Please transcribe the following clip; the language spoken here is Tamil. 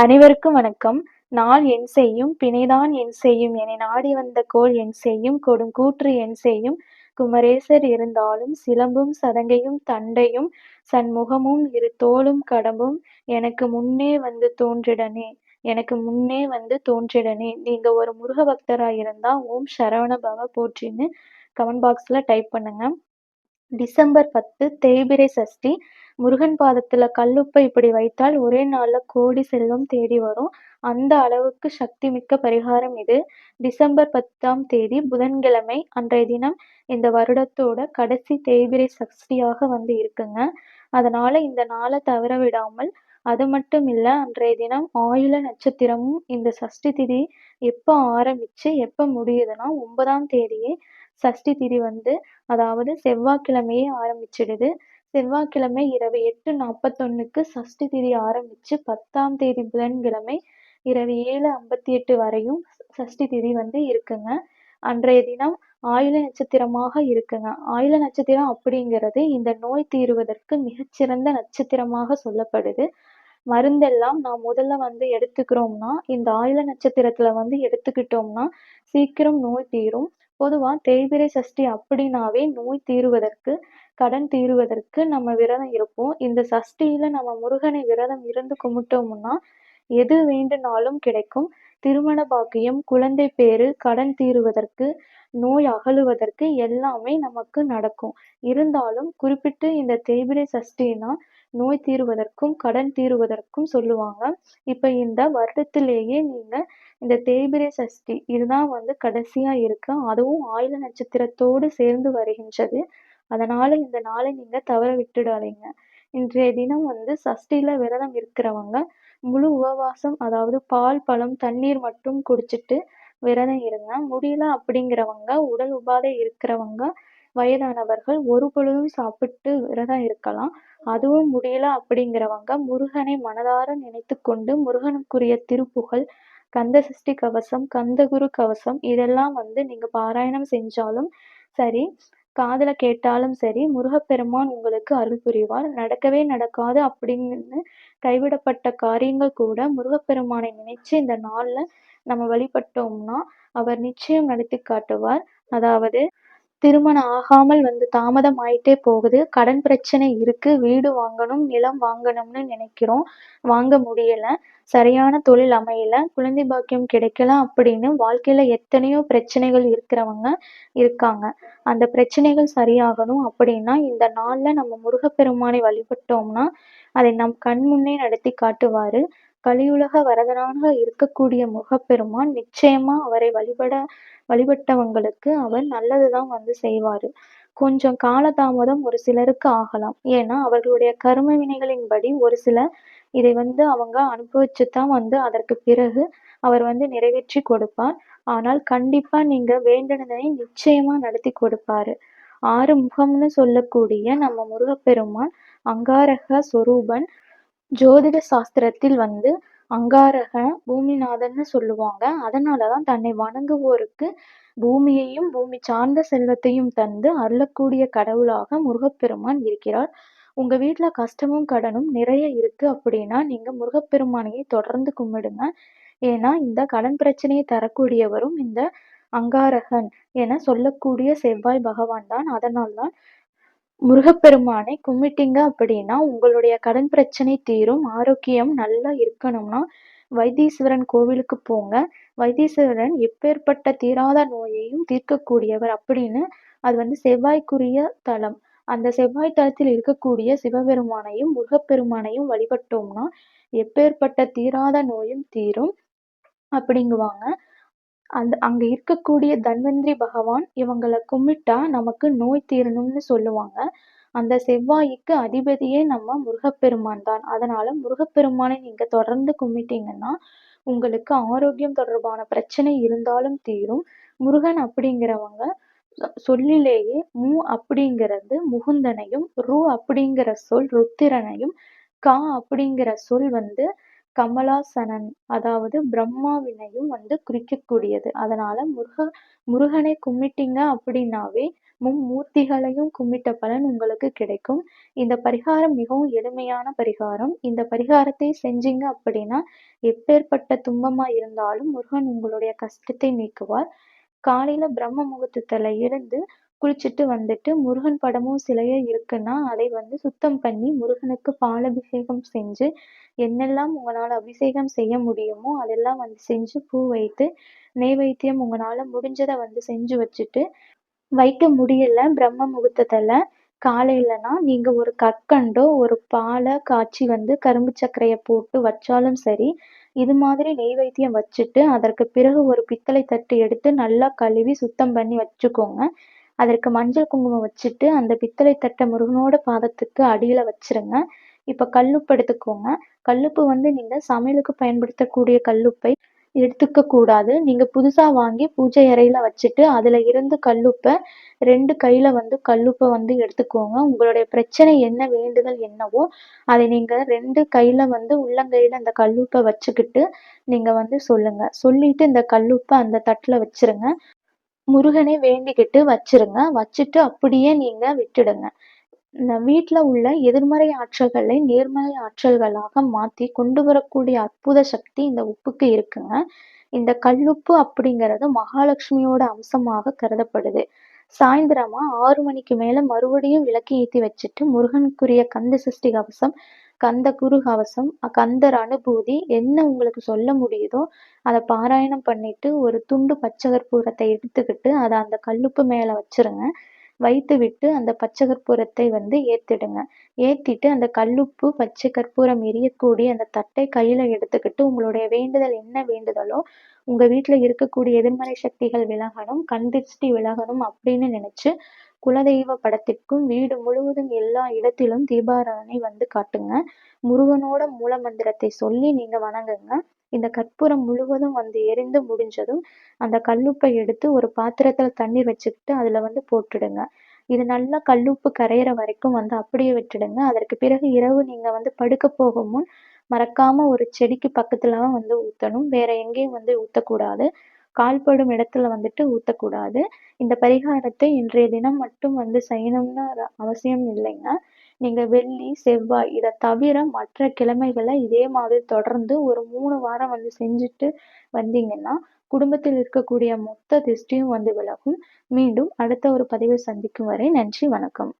அனைவருக்கும் வணக்கம். நாள் என் செய்யும் பிணைதான் என் செய்யும் என்னை நாடி வந்த கோள் என் செய்யும் கொடும் கூற்று என் செய்யும் குமரேசர் இருந்தாலும் சிலம்பும் சதங்கையும் தண்டையும் சண்முகமும் இரு தோளும் கடம்பும் எனக்கு முன்னே வந்து தோன்றிடனே எனக்கு முன்னே வந்து தோன்றிடனே நீங்க ஒரு முருக பக்தராக இருந்தா ஓம் சரவண பவ போற்றின்னு கமெண்ட் பாக்ஸ்ல டைப் பண்ணுங்க. டிசம்பர் பத்து தேய்பிரை சஷ்டி முருகன் பாதத்துல கல்லுப்பை இப்படி வைத்தால் ஒரே நாளில் கோடி செல்வம் தேடி வரும். அந்த அளவுக்கு சக்தி மிக்க பரிகாரம் இது. டிசம்பர் பத்தாம் தேதி புதன்கிழமை அன்றைய தினம் இந்த வருடத்தோட கடைசி தேய்பிரை சஷ்டியாக வந்து இருக்குங்க. அதனால இந்த நாளை தவற விடாமல் அது மட்டும் இல்லை அன்றைய தினம் ஆயுள நட்சத்திரமும் இந்த சஷ்டி திதி எப்போ ஆரம்பிச்சு எப்போ முடியுதுன்னா ஒன்பதாம் தேதியே சஷ்டி திதி வந்து அதாவது செவ்வாய்க்கிழமையே ஆரம்பிச்சிடுது. செவ்வாய்க்கிழமை இரவு எட்டு நாற்பத்தொன்னுக்கு சஷ்டி திதி ஆரம்பிச்சு பத்தாம் தேதி புதன்கிழமை இரவு ஏழு ஐம்பத்தி எட்டு வரையும் சஷ்டி திதி வந்து இருக்குங்க. அன்றைய தினம் ஆயுள நட்சத்திரமாக இருக்குங்க. ஆயுள நட்சத்திரம் அப்படிங்கிறது இந்த நோய் தீருவதற்கு மிகச்சிறந்த நட்சத்திரமாக சொல்லப்படுது. மருந்தெல்லாம் நான் முதல்ல வந்து எடுத்துக்கிறோம்னா இந்த ஆயுள நட்சத்திரத்துல வந்து எடுத்துக்கிட்டோம்னா சீக்கிரம் நோய் தீரும். பொதுவா தேய்பிறை சஷ்டி அப்படின்னாவே நோய் தீருவதற்கு கடன் தீருவதற்கு நம்ம விரதம் இருப்போம். இந்த சஷ்டியில நம்ம முருகனை விரதம் இருந்து கும்பிட்டோம்னா எது வேண்டுனாலும் கிடைக்கும். திருமண பாக்கியம், குழந்தை பேறு, கடன் தீருவதற்கு, நோய் அகலுவதற்கு எல்லாமே நமக்கு நடக்கும். இருந்தாலும் குறிப்பிட்டு இந்த தேய்பிறை சஷ்டினா நோய் தீருவதற்கும், கடன் தீருவதற்கும் சொல்லுவாங்க. இப்ப இந்த வருடத்திலேயே நீங்க இந்த தேய்பிறை சஷ்டி இதுதான் வந்து கடைசியா இருக்கு. அதுவும் ஆயில நட்சத்திரத்தோடு சேர்ந்து வருகின்றது. அதனால இந்த நாளை நீங்க தவற விட்டுடாதீங்க. இன்றைய தினம் வந்து சஷ்டியில விரதம் இருக்கிறவங்க முழு உபவாசம் அதாவது பால், பழம், தண்ணீர் மட்டும் குடிச்சிட்டு விரதம் இருங்க. முடியல அப்படிங்கிறவங்க உடல் உபாதை இருக்கிறவங்க வயதானவர்கள் ஒரு பொழுதும் சாப்பிட்டு விரதம் இருக்கலாம். அதுவும் முடியல அப்படிங்கிறவங்க முருகனை மனதார நினைத்து கொண்டு முருகனுக்குரிய திருப்புகழ், கந்தசஷ்டி கவசம், கந்தகுரு கவசம் இதெல்லாம் வந்து நீங்க பாராயணம் செஞ்சாலும் சரி, காதுல கேட்டாலும் சரி முருகப்பெருமான் உங்களுக்கு அருள் புரிவார். நடக்கவே நடக்காது அப்படின்னு கைவிடப்பட்ட காரியங்கள் கூட முருகப்பெருமானை நினைச்சு இந்த நாள்ல நம்ம வழிபட்டோம்னா அவர் நிச்சயம் நடத்திக் காட்டுவார். அதாவது திருமணம் ஆகாமல் வந்து தாமதம் ஆயிட்டே போகுது. கடன் பிரச்சனை இருக்கு. வீடு வாங்கணும், நிலம் வாங்கணும்னு நினைக்கிறோம். வாங்க முடியல. சரியான தொழில் அமையல. குழந்தை பாக்கியம் கிடைக்கல அப்படின்னு வாழ்க்கையில எத்தனையோ பிரச்சனைகள் இருக்கிறவங்க இருக்காங்க. அந்த பிரச்சனைகள் சரியாகணும் அப்படின்னா இந்த நாள்ல நம்ம முருகப்பெருமானை வழிபட்டோம்னா அதை நம் கண் முன்னே நடத்தி காட்டுவாரு. கலியுலக வரதனாக இருக்கக்கூடிய முகப்பெருமான் நிச்சயமா அவரை வழிபட வழிபட்டவங்களுக்கு அவர் நல்லதுதான் வந்து செய்வாரு. கொஞ்சம் காலதாமதம் ஒரு சிலருக்கு ஆகலாம். ஏன்னா அவர்களுடைய கர்ம வினைகளின்படி ஒரு சில இதை வந்து அவங்க அனுபவிச்சுதான் வந்து அதற்கு பிறகு அவர் வந்து நிறைவேற்றிக் கொடுப்பார். ஆனால் கண்டிப்பா நீங்க வேண்டுனதை நிச்சயமா நடத்தி கொடுப்பாரு. ஆறு முகம்னு சொல்லக்கூடிய நம்ம முருகப்பெருமான் அங்காரக சொரூபன். ஜோதிட சாஸ்திரத்தில் வந்து அங்காரக பூமிநாதன்னு சொல்லுவாங்க. அதனாலதான் தன்னை வணங்குவோருக்கு பூமியையும் பூமி சார்ந்த செல்வத்தையும் தந்து அருளக்கூடிய கடவுளாக முருகப்பெருமான் இருக்கிறார். உங்க வீட்டுல கஷ்டமும் கடனும் நிறைய இருக்கு அப்படின்னா நீங்க முருகப்பெருமானையை தொடர்ந்து கும்பிடுங்க. ஏன்னா இந்த கடன் பிரச்சனையை தரக்கூடியவரும் இந்த அங்காரகன் என சொல்லக்கூடிய செவ்வாய் பகவான் தான் அதனால்தான் முருகப்பெருமானை கும்பிட்டீங்க அப்படின்னா உங்களுடைய கடன் பிரச்சனை தீரும். ஆரோக்கியம் நல்லா இருக்கணும்னா வைத்தீஸ்வரன் கோவிலுக்கு போங்க. வைத்தீஸ்வரன் எப்பேற்பட்ட தீராத நோயையும் தீர்க்கக்கூடியவர் அப்படின்னு அது வந்து செவ்வாய்க்குரிய தலம். அந்த செவ்வாய் தலத்தில் இருக்கக்கூடிய சிவபெருமானையும் முருகப்பெருமானையும் வழிபட்டோம்னா எப்பேற்பட்ட தீராத நோயும் தீரும் அப்படிங்குவாங்க. அந்த அங்க இருக்கக்கூடிய தன்வந்திரி பகவான் இவங்களை கும்பிட்டா நமக்கு நோய் தீரணும்னு சொல்லுவாங்க. அந்த செவ்வாய்க்கு அதிபதியே நம்ம முருகப்பெருமான் தான். அதனால முருகப்பெருமானை நீங்க தொடர்ந்து கும்பிட்டீங்கன்னா உங்களுக்கு ஆரோக்கியம் தொடர்பான பிரச்சனை இருந்தாலும் தீரும். முருகன் அப்படிங்கிறவங்க சொல்லிலேயே மு அப்படிங்கிறது முகுந்தனையும், ரு அப்படிங்கிற சொல் ருத்திரனையும், கா அப்படிங்கிற சொல் வந்து கமலாசனன் அதாவது பிரம்மாவினையும் வந்து குறிக்கக்கூடியது. அதனால முருக முருகனை கும்பிட்டீங்க அப்படின்னாவே மும்மூர்த்திகளையும் கும்பிட்ட பலன் உங்களுக்கு கிடைக்கும். இந்த பரிகாரம் மிகவும் எளிமையான பரிகாரம். இந்த பரிகாரத்தை செஞ்சீங்க அப்படின்னா எப்பேர்ப்பட்ட துன்பமா இருந்தாலும் முருகன் உங்களுடைய கஷ்டத்தை நீக்குவார். காலையில பிரம்ம முகூர்த்தத்துல இருந்து குளிச்சுட்டு வந்துட்டு முருகன் படமும் சிலையும் இருக்குன்னா அதை வந்து சுத்தம் பண்ணி முருகனுக்கு பாலபிஷேகம் செஞ்சு என்னெல்லாம் உங்களால் அபிஷேகம் செய்ய முடியுமோ அதெல்லாம் வந்து செஞ்சு பூ வைத்து நெய்வேத்தியம் உங்களால முடிஞ்சதை வந்து செஞ்சு வச்சுட்டு வைக்க முடியல பிரம்ம முகூர்த்தத்தில் காலையிலனா நீங்க ஒரு கற்கண்டோ ஒரு பாலை காய்ச்சி வந்து கரும்பு சர்க்கரையை போட்டு வச்சாலும் சரி இது மாதிரி நெய்வேத்தியம் வச்சுட்டு அதற்கு பிறகு ஒரு பித்தளை தட்டு எடுத்து நல்லா கழுவி சுத்தம் பண்ணி வச்சுக்கோங்க. அதற்கு மஞ்சள் குங்குமம் வச்சுட்டு அந்த பித்தளை தட்டை முருகனோட பாதத்துக்கு அடியில் வச்சிருங்க. இப்போ கல்லுப்பு எடுத்துக்கோங்க. கல்லுப்பு வந்து நீங்கள் சமையலுக்கு பயன்படுத்தக்கூடிய கல்லுப்பை எடுத்துக்க கூடாது. நீங்கள் புதுசாக வாங்கி பூஜை அறையில் வச்சுட்டு அதில் இருந்து கல்லுப்பை ரெண்டு கையில் வந்து கல்லுப்பை வந்து எடுத்துக்கோங்க. உங்களுடைய பிரச்சனை என்ன வேண்டுதல் என்னவோ அதை நீங்கள் ரெண்டு கையில் வந்து உள்ளங்கையில் அந்த கல்லுப்பை வச்சுக்கிட்டு நீங்கள் வந்து சொல்லுங்கள் சொல்லிட்டு இந்த கல்லுப்பை அந்த தட்டில் வச்சிருங்க. முருகனை வேண்டிக்கிட்டு வச்சிருங்க. வச்சுட்டு அப்படியே நீங்கள் விட்டுடுங்க. வீட்டில் உள்ள எதிர்மறை ஆற்றல்களை நேர்மறை ஆற்றல்களாக மாற்றி கொண்டு வரக்கூடிய அற்புத சக்தி இந்த உப்புக்கு இருக்குங்க. இந்த கல்லுப்பு அப்படிங்கிறது மகாலட்சுமியோட அம்சமாக கருதப்படுது. சாயந்தரமா ஆறு மணிக்கு மேல மறுபடியும் விளக்கு ஏற்றி வச்சுட்டு முருகனுக்குரிய கந்த சஷ்டி கவசம் கந்த குரு கவசம் கந்தர் அனுபூதி என்ன உங்களுக்கு சொல்ல முடியுதோ அதை பாராயணம் பண்ணிட்டு ஒரு துண்டு பச்சை கற்பூரத்தை எடுத்துக்கிட்டு அதை அந்த கல்லுப்பு மேல வச்சிருங்க. வைத்து விட்டு அந்த பச்சை கற்பூரத்தை வந்து ஏத்திடுங்க. ஏத்திட்டு அந்த கல்லுப்பு பச்சை கற்பூரம் எரியக்கூடிய அந்த தட்டை கையில எடுத்துக்கிட்டு உங்களுடைய வேண்டுதல் என்ன வேண்டுதலோ உங்க வீட்டுல இருக்கக்கூடிய எதிர்மறை சக்திகள் விலகணும் கண் திருஷ்டி விலகணும் அப்படின்னு நினைச்சு குலதெய்வ படத்திற்கும் வீடு முழுவதும் எல்லா இடத்திலும் தீபாராதனை வந்து காட்டுங்க. முருகனோட மூல மந்திரத்தை சொல்லி நீங்க வணங்குங்க. இந்த கற்பூரம் முழுவதும் வந்து எரிந்து முடிஞ்சதும் அந்த கல்லுப்பை எடுத்து ஒரு பாத்திரத்துல தண்ணீர் வச்சுக்கிட்டு அதுல வந்து போட்டுடுங்க. இது நல்லா கல்லுப்பு கரையிற வரைக்கும் வந்து அப்படியே விட்டுடுங்க. அதற்கு பிறகு இரவு நீங்க வந்து படுக்க போகும் முன் மறக்காம ஒரு செடிக்கு பக்கத்துல வந்து ஊத்தணும். வேற எங்கேயும் வந்து ஊத்தக்கூடாது. கால்படும் இடத்துல வந்துட்டு ஊற்றக்கூடாது இந்த பரிகாரத்தை இன்றைய தினம் மட்டும் வந்து செய்யணும்னு அவசியம் இல்லைங்க. நீங்கள் வெள்ளி செவ்வாய் இதை தவிர மற்ற கிழமைகளை இதே மாதிரி தொடர்ந்து ஒரு மூணு வாரம் வந்து செஞ்சுட்டு வந்தீங்கன்னா குடும்பத்தில் இருக்கக்கூடிய மொத்த திருஷ்டியும் வந்து விலகும். மீண்டும் அடுத்த ஒரு பதிவை சந்திக்கும் வரை நன்றி வணக்கம்.